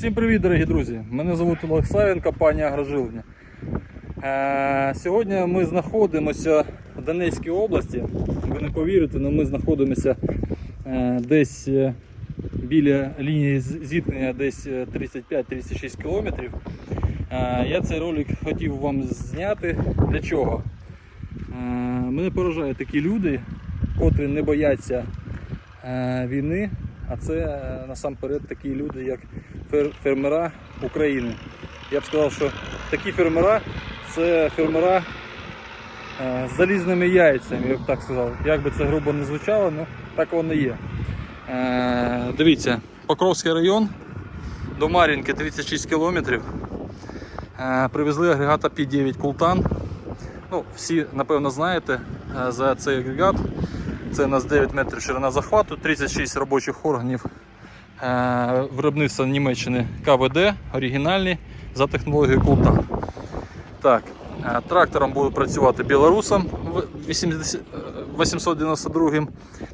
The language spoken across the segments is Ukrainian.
Всім привіт, дорогі друзі! Мене звуть Олег Савін, компанія Агрожилення. Е, Сьогодні ми знаходимося в Донецькій області. Ви не повірите, але ми знаходимося е, десь е, біля лінії зіткнення десь е, 35-36 кілометрів. Е, Я цей ролик хотів вам зняти. Для чого? Е, Мене поражають такі люди, котрі не бояться е, війни, а це е, насамперед такі люди, як фермера України. Я б сказав, що такі фермера це фермера е, з залізними яйцями, я б так сказав. Як би це грубо не звучало, ну так воно є. Е, Дивіться, Покровський район до Мар'їнки 36 кілометрів. Е, Привезли агрегата P9 Култан. Ну, всі, напевно, знаєте за цей агрегат. Це у нас 9 метрів ширина захвату, 36 робочих органів виробництва Німеччини КВД, оригінальні за технологією Култан. Так, е, трактором буде працювати білорусом в- 80 е, 892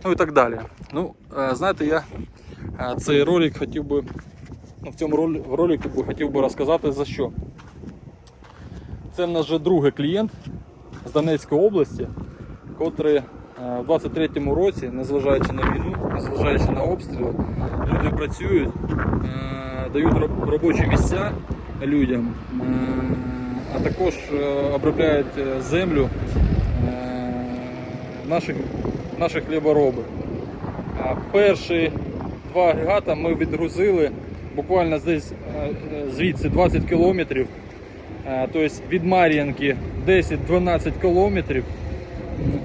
ну і так далі. Ну, е, знаєте, я е, цей ролик хотів би, ну, в цьому ролику хотів би розказати за що. Це в нас вже другий клієнт з Донецької області, котрий е, в 23-му році, незважаючи на війну, незважаючи на обстріли, люди працюють, е, дають робочі місця людям, е, а також е, обробляють е, землю е, наших, наших хліборобів. Перші два агрегата ми відгрузили буквально десь е, е, звідси 20 кілометрів. Е, Тобто від Мар'їнки 10-12 кілометрів.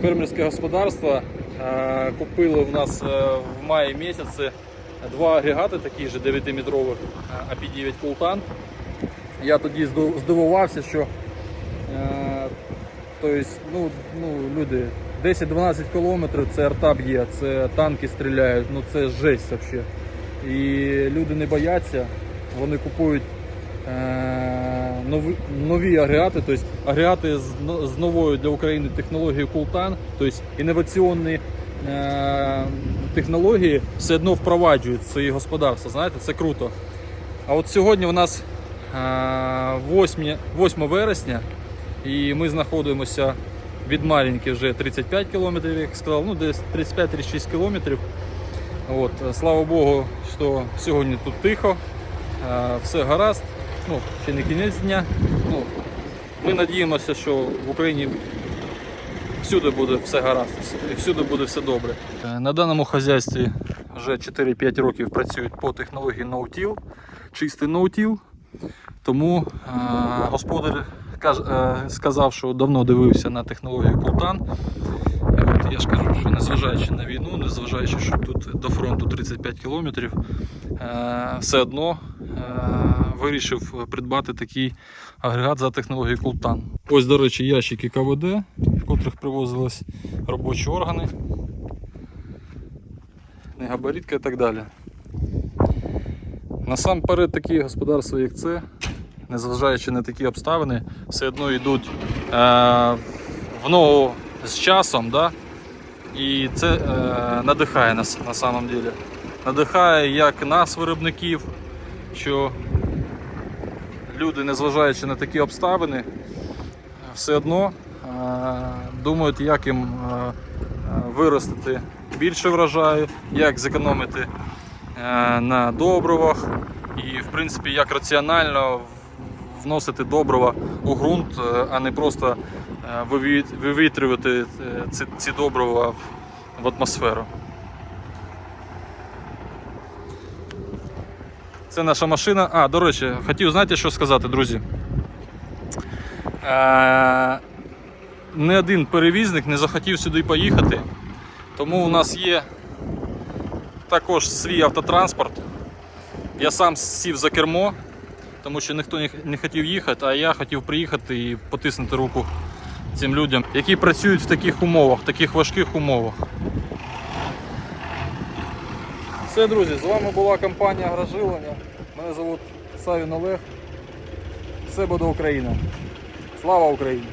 Фермерське господарство е, купило в нас е, в маї місяці два агрегати, такі ж 9-метрових AP9 Култан. Я тоді здивувався, що е, тобто, ну, ну, люди 10-12 кілометрів це арта б'є, це танки стріляють, ну це жесть взагалі. І люди не бояться, вони купують е, нові, нові агрегати, тобто агрегати з, новою для України технологією Култан, тобто інноваційні е, технології все одно впроваджують свої господарства. Знаєте, це круто. А от сьогодні у нас е, 8, 8 вересня, і ми знаходимося від Мар'їнки вже 35 кілометрів, як сказав, ну десь 35-36 кілометрів. От, е, слава Богу, що сьогодні тут тихо, е, все гаразд. Ну, ще не кінець дня. Ну, ми надіємося, що в Україні всюди буде все гаразд, і всюди буде все добре. Е, На даному хазяйстві вже 4-5 років працюють по технології no-till, чистий no-till. Тому е, господар каж- е, сказав, що давно дивився на технологію Култан. Я ж кажу, що незважаючи на війну, незважаючи, що тут до фронту 35 кілометрів, е, все одно е, вирішив придбати такий агрегат за технологією Култан. Ось, до речі, ящики КВД, в котрих привозились робочі органи, негабаритка і так далі. Насамперед такі господарства, як це, незважаючи на такі обставини, все одно йдуть е, в ногу з часом, да? І це е, надихає нас на самом деле. Надихає як нас, виробників, що люди, незважаючи на такі обставини, все одно е, думають, як їм е, е, виростити більше врожаю, як зекономити е, на добривах і, в принципі, як раціонально вносити добрива у ґрунт, е, а не просто вивітрювати е, ці, добрива в, атмосферу. Це наша машина. А, до речі, хотів знаєте, що сказати, друзі. Е, не один перевізник не захотів сюди поїхати, тому у нас є також свій автотранспорт. Я сам сів за кермо, тому що ніхто не хотів їхати, а я хотів приїхати і потиснути руку цим людям, які працюють в таких умовах, в таких важких умовах. Все, друзі, з вами була компанія Гражилення. Мене звуть Савін Олег. Все буде Україна. Слава Україні!